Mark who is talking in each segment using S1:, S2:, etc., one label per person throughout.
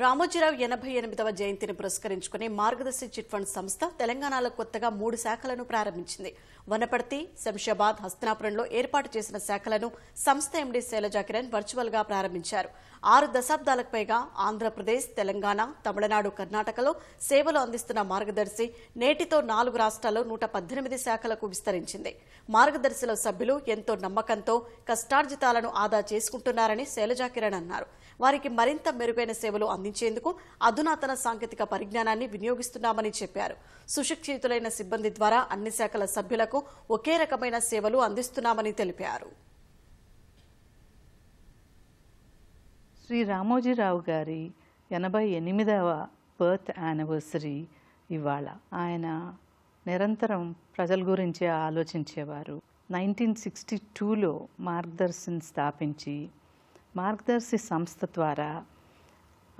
S1: రామోజీరావు ఎనభై ఎనిమిదవ జయంతిని పురస్కరించుకుని మార్గదర్శి చిట్ ఫండ్ సంస్థ తెలంగాణలో కొత్తగా మూడు శాఖలను ప్రారంభించింది వనపర్తి శంషాబాద్ హస్తనాపురంలో ఏర్పాటు చేసిన శాఖలను సంస్థ ఎండీ శైలజా కిరణ్ వర్చువల్ గా ప్రారంభించారు ఆరు దశాబ్దాలకు పైగా ఆంధ్రప్రదేశ్ తెలంగాణ తమిళనాడు కర్ణాటకలో సేవలు అందిస్తున్న మార్గదర్శి నేటితో నాలుగు రాష్ట్రాల్లో నూట పద్దెనిమిది శాఖలకు విస్తరించింది మార్గదర్శిలో సభ్యులు ఎంతో నమ్మకంతో కష్టార్జితాలను ఆదా చేసుకుంటున్నారని శైలజా కిరణ్ అన్నారు వారికి మరింత మెరుగైన సేవలు అందించేందుకు అధునాతన సాంకేతిక పరిజ్ఞానాన్ని వినియోగిస్తున్నామని చెప్పారు సుశిక్షితులైన సిబ్బంది ద్వారా అన్ని శాఖల సభ్యులకు ఒకే రకమైన సేవలు అందిస్తున్నామని తెలిపారు
S2: శ్రీ రామోజీరావు గారి ఎనభై ఎనిమిదవ బర్త్ యానివర్సరీ ఇవాళ ఆయన నిరంతరం ప్రజల గురించి ఆలోచించేవారు నైన్టీన్ సిక్స్టీ టూలో మార్గదర్శిని స్థాపించి మార్గదర్శి సంస్థ ద్వారా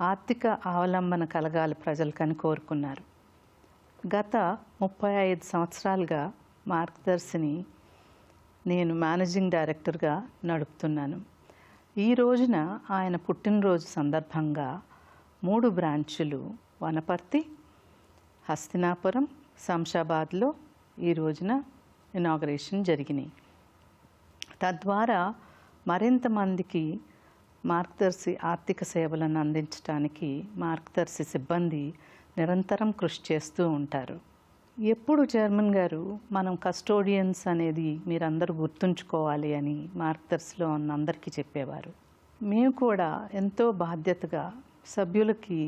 S2: ఆర్థిక అవలంబన కలగాలి ప్రజలకని కోరుకున్నారు గత ముప్పై ఐదు సంవత్సరాలుగా మార్గదర్శిని నేను మేనేజింగ్ డైరెక్టర్గా నడుపుతున్నాను ఈ రోజున ఆయన పుట్టినరోజు సందర్భంగా మూడు బ్రాంచులు వనపర్తి హస్తినాపురం శంషాబాద్లో ఈ రోజున ఇనాగరేషన్ జరిగినాయి తద్వారా మరింత మందికి మార్గదర్శి ఆర్థిక సేవలను అందించడానికి మార్గదర్శి సిబ్బంది నిరంతరం కృషి చేస్తూ ఉంటారు ఎప్పుడు చైర్మన్ గారు మనం కస్టోడియన్స్ అనేది మీరందరూ గుర్తుంచుకోవాలి అని మార్గదర్శిలో ఉన్న అందరికీ చెప్పేవారు మేము కూడా ఎంతో బాధ్యతగా సభ్యులకి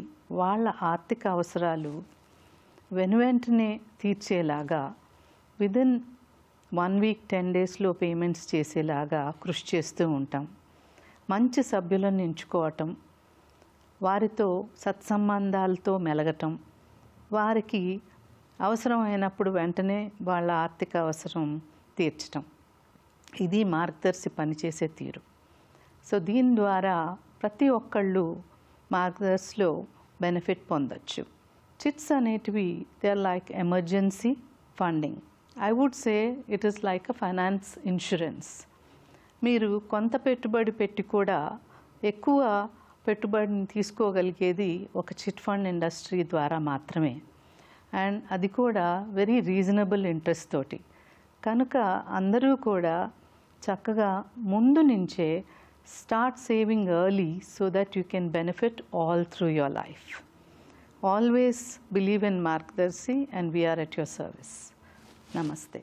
S2: వాళ్ళ ఆర్థిక అవసరాలు వెనువెంటనే తీర్చేలాగా విదిన్ వన్ వీక్ టెన్ డేస్లో పేమెంట్స్ చేసేలాగా కృషి చేస్తూ ఉంటాం మంచి సభ్యులను ఎంచుకోవటం వారితో సత్సంబంధాలతో మెలగటం వారికి అవసరమైనప్పుడు వెంటనే వాళ్ళ ఆర్థిక అవసరం తీర్చటం ఇది మార్గదర్శి పనిచేసే తీరు సో దీని ద్వారా ప్రతి ఒక్కళ్ళు మార్గదర్శిలో బెనిఫిట్ పొందొచ్చు చిట్స్ అనేటివి they are like emergency funding I would say it is like a finance insurance మీరు కొంత పెట్టుబడి పెట్టి కూడా ఎక్కువ పెట్టుబడిని తీసుకోగలిగేది ఒక చిట్ ఫండ్ ఇండస్ట్రీ ద్వారా మాత్రమే అండ్ అది కూడా వెరీ రీజనబుల్ ఇంట్రెస్ట్ తోటి కనుక అందరూ కూడా చక్కగా ముందు నుంచే start saving early so that you can benefit all through your life always believe in Margadarsi and we're at your service నమస్తే